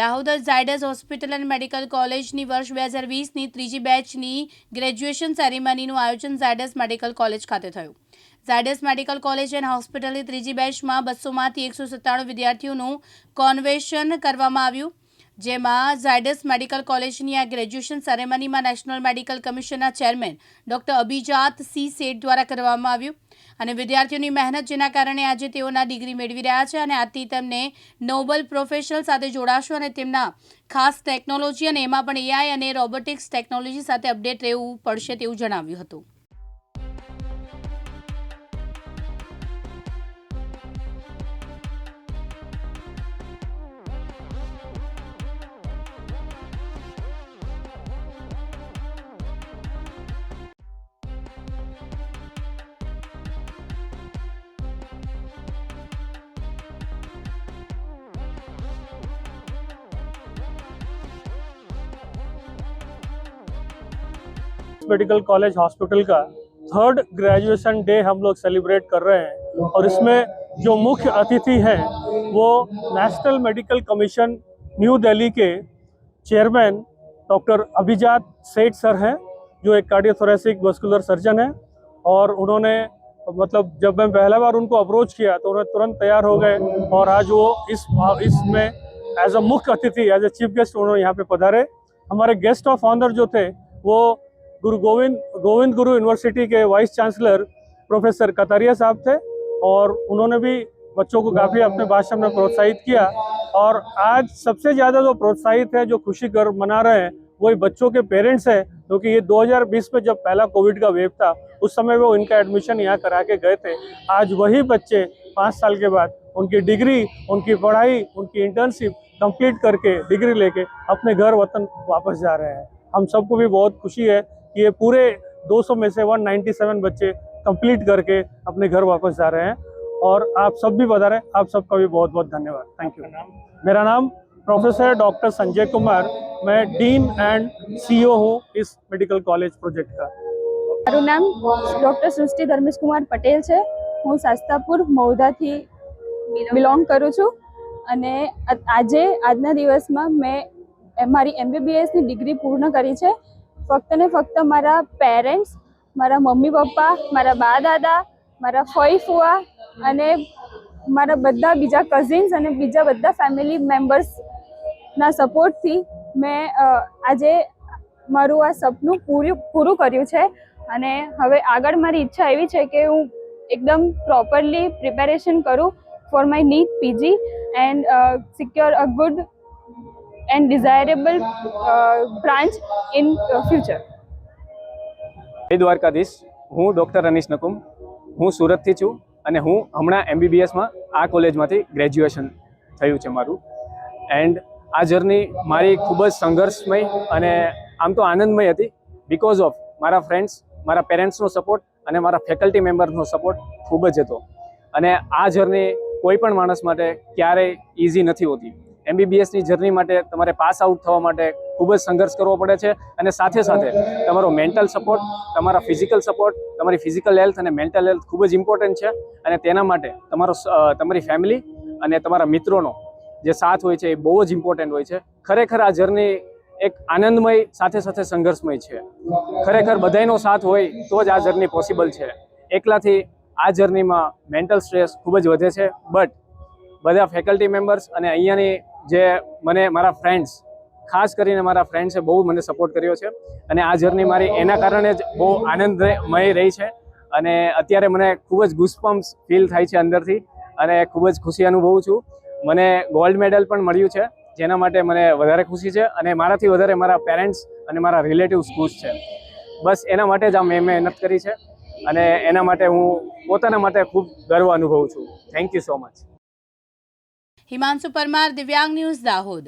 Dahod Zydus hospital and medical કોલેજની વર્ષ બે હજાર વીસની ત્રીજી બેચની ગ્રેજ્યુએશન સેરેમનીનું આયોજન ઝાયડસ મેડિકલ કોલેજ ખાતે થયું. ઝાયડસ મેડિકલ કોલેજ એન્ડ હોસ્પિટલની ત્રીજી બેચમાં બસોમાંથી એકસો સત્તાણું વિદ્યાર્થીઓનું કોન્વેશન કરવામાં આવ્યું. જેમાં ઝાયડસ મેડિકલ કોલેજની આ ગ્રેજ્યુએશન સેરેમનીમાં national medical કમિશનના chairman doctor Abhijat C Sheth દ્વારા કરવામાં આવ્યું. અને વિદ્યાર્થીઓની મહેનત જેના કારણે આજે તેઓના ડિગ્રી મેળવી રહ્યા છે અને આથી તેમને નોબલ પ્રોફેશનલ સાથે જોડાશો અને તેમના ખાસ ટેકનોલોજી અને એમાં પણ એઆઈ અને રોબોટિક્સ ટેકનોલોજી સાથે અપડેટ રહેવું પડશે તેવું જણાવ્યું હતું. मेडिकल कॉलेज हॉस्पिटल का थर्ड ग्रेजुएशन डे हम लोग सेलिब्रेट कर रहे हैं। और इसमें जो मुख्य अतिथि हैं, वो national medical commission new Delhi के चेयरमैन डॉक्टर अभिजात सेठ सर हैं, जो एक कार्डियोथोरेसिक वस्कुलर सर्जन हैं। और उन्होंने मतलब जब मैं पहला बार उनको अप्रोच किया तो उन्हें तुरंत तैयार हो गए और आज वो इस, इसमें एज अ मुख्य अतिथि एज अ चीफ गेस्ट उन्होंने यहाँ पे पधारे। हमारे गेस्ट ऑफ़ ऑनर जो थे, वो गुरु गोविंद गोविंद गुरु यूनिवर्सिटी के वाइस चांसलर प्रोफेसर कतारिया साहब थे और उन्होंने भी बच्चों को काफ़ी अपने भाषण में प्रोत्साहित किया। और आज सबसे ज़्यादा जो प्रोत्साहित है, जो खुशी कर मना रहे हैं, वही बच्चों के पेरेंट्स हैं, क्योंकि ये 2020 में जब पहला कोविड का वेव था, उस समय वो इनका एडमिशन यहाँ करा के गए थे। आज वही बच्चे पाँच साल के बाद उनकी डिग्री उनकी पढ़ाई, उनकी इंटर्नशिप कंप्लीट करके डिग्री लेके अपने घर वतन वापस जा रहे हैं। हम सबको भी बहुत खुशी है कि ये पूरे 200 में से 197 बच्चे कंप्लीट करके अपने घर वापस जा रहे हैं और आप सब भी बता रहे हैं आप सबका भी बहुत बहुत धन्यवाद थैंक यू मेरा नाम प्रोफेसर डॉक्टर संजय कुमार मैं डीन एंड सीईओ हूँ इस मेडिकल कॉलेज प्रोजेक्ट का મારું નામ ડૉક્ટર સૃષ્ટિ ધર્મેશકુમાર પટેલ છે હું શાસ્તાપુર મૌદાથી બિલોંગ કરું છું અને આ- આજે આજના દિવસમાં મેં મારી એમબીબીએસની ડિગ્રી પૂર્ણ કરી છે ફક્ત ને ફક્ત મારા પેરેન્ટ્સ મારા મમ્મી પપ્પા, મારા બા દાદા મારા ફઈ ફુવા અને મારા બધા બીજા કઝિન્સ અને બીજા બધા ફેમિલી મેમ્બર્સના સપોર્ટથી મેં આજે મારું આ સપનું પૂરું પૂરું કર્યું છે. અને હવે આગળ મારી ઈચ્છા એવી છે કે હું એકદમ પ્રોપરલી પ્રિપેરેશન કરું for my NEET PG and secure a good and desirable branch in future જય દ્વારકાધીશ. હું ડૉક્ટર અનીશ નકુમ. હું સુરતથી છું અને હું હમણાં એમબીબીએસમાં આ કોલેજમાંથી ગ્રેજ્યુએશન થયું છે મારું. એન્ડ આ જર્ની મારી ખૂબ જ સંઘર્ષમય અને આમ તો આનંદમય હતી બિકોઝ ઓફ મારા ફ્રેન્ડ્સ મારા પેરેન્ટ્સનો સપોર્ટ અને મારા ફેકલ્ટી મેમ્બર્સનો સપોર્ટ ખૂબ જ હતો. અને આ જર્ની કોઈ પણ માણસ માટે ક્યારેય ઇઝી નથી હોતી. એમબીબીએસની જર્ની માટે તમારે પાસ આઉટ થવા માટે ખૂબ જ સંઘર્ષ કરવો પડે છે અને સાથે સાથે તમારો મેન્ટલ સપોર્ટ તમારા ફિઝિકલ સપોર્ટ તમારી ફિઝિકલ હેલ્થ અને મેન્ટલ હેલ્થ ખૂબ જ ઇમ્પોર્ટન્ટ છે. અને તેના માટે તમારો તમારી ફેમિલી અને તમારા મિત્રોનો જે સાથ હોય છે એ બહુ જ ઇમ્પોર્ટન્ટ હોય છે. ખરેખર આ જર્ની એક આનંદમય, સાથે સાથે સંઘર્ષમય છે. ખરેખર બધાયનો સાથ હોય તો જ આ જર્ની પોસિબલ છે. એકલાથી આ જર્નીમાં મેન્ટલ સ્ટ્રેસ ખૂબ જ વધે છે. બટ બધા ફેકલ્ટી મેમ્બર્સ અને અહીંયાની જે મને મારા ફ્રેન્ડ્સ ખાસ કરીને મારા ફ્રેન્ડ્સે બહુ મને સપોર્ટ કર્યો છે. અને આ જર્ની મારી એના કારણે જ બહુ આનંદમય રહી છે. અને અત્યારે મને ખૂબ જ ગુસ્પમ્સ ફીલ થાય છે અંદરથી અને ખૂબ જ ખુશી અનુભવું છું. મને ગોલ્ડ મેડલ પણ મળ્યું છે, જેના માટે મને વધારે ખુશી છે અને મારાથી વધારે મારા પેરેન્ટ્સ અને મારા રિલેટિવ્સ ખુશ છે. બસ એના માટે જ આ મેં મહેનત કરી છે અને એના માટે હું પોતાના માટે ખૂબ ગર્વ અનુભવું છું. Thank you so much Himanshu Parmar Divyang news Dahod.